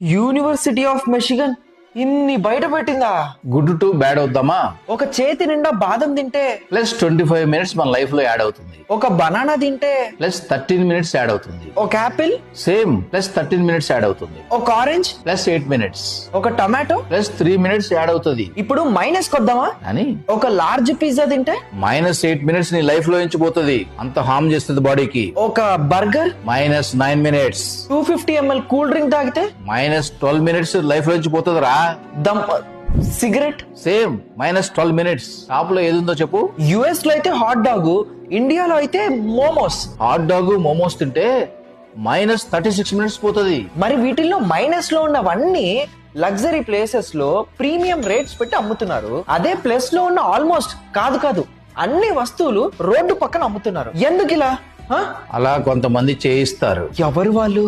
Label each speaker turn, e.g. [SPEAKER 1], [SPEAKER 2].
[SPEAKER 1] University of Michigan? ఇన్ని బయట పెట్టిందా?
[SPEAKER 2] గుడ్ టు బ్యాడ్ అవుతామా
[SPEAKER 1] ఒక చేతి నిండా బాదం తింటే?
[SPEAKER 2] ప్లస్ ట్వంటీ ఫైవ్ మినిట్స్ మన లైఫ్లో యాడ్ అవుతుంది.
[SPEAKER 1] ఒక బనానా తింటే?
[SPEAKER 2] ప్లస్ థర్టీన్ మినిట్స్ యాడ్ అవుతుంది.
[SPEAKER 1] ఒక apple?
[SPEAKER 2] Same plus thirteen minutes add అవుతుంది.
[SPEAKER 1] ఒక ఆరెంజ్?
[SPEAKER 2] ప్లస్ ఎయిట్ మినిట్స్
[SPEAKER 1] ఒక tomato?
[SPEAKER 2] Plus three minutes add అవుతుంది.
[SPEAKER 1] ఇప్పుడు మైనస్ కొద్దామా?
[SPEAKER 2] అని
[SPEAKER 1] ఒక లార్జ్ పిజ్జా తింటే?
[SPEAKER 2] మైనస్ ఎయిట్ మినిట్స్ నీ లైఫ్లో నుంచి పోతుంది అంత హార్మ్ చేస్తుంది బాడీకి
[SPEAKER 1] ఒక burger
[SPEAKER 2] minus nine minutes
[SPEAKER 1] two fifty ML cool drink తాగితే?
[SPEAKER 2] మైనస్ ట్వెల్వ్ మినిట్స్ లైఫ్లో నుంచి పోతుంది రా
[SPEAKER 1] dum cigarette?
[SPEAKER 2] Same minus twelve minutes. టాప్లో ఏది ఉందో చెప్పు.
[SPEAKER 1] యుఎస్లో అయితే హాట్ డాగ్ ఇండియాలో అయితే మోమోస్.
[SPEAKER 2] హాట్ డాగ్ మోమోస్ తింటే మైనస్ థర్టీ సిక్స్ మినిట్స్ పోతుంది.
[SPEAKER 1] మరి వీటిల్లో మైనస్లో ఉన్నవన్నీ లగ్జరీ ప్లేసెస్లో ప్రీమియం రేట్స్ పెట్టి అమ్ముతున్నారు. అదే ప్లస్లో ఉన్న ఆల్మోస్ట్ కాదు కాదు అన్ని వస్తువులు రోడ్డు పక్కన అమ్ముతున్నారు. ఎందుకు ఇలా?
[SPEAKER 2] అలా కొంతమంది చేయిస్తారు.
[SPEAKER 1] ఎవరు వాళ్ళు?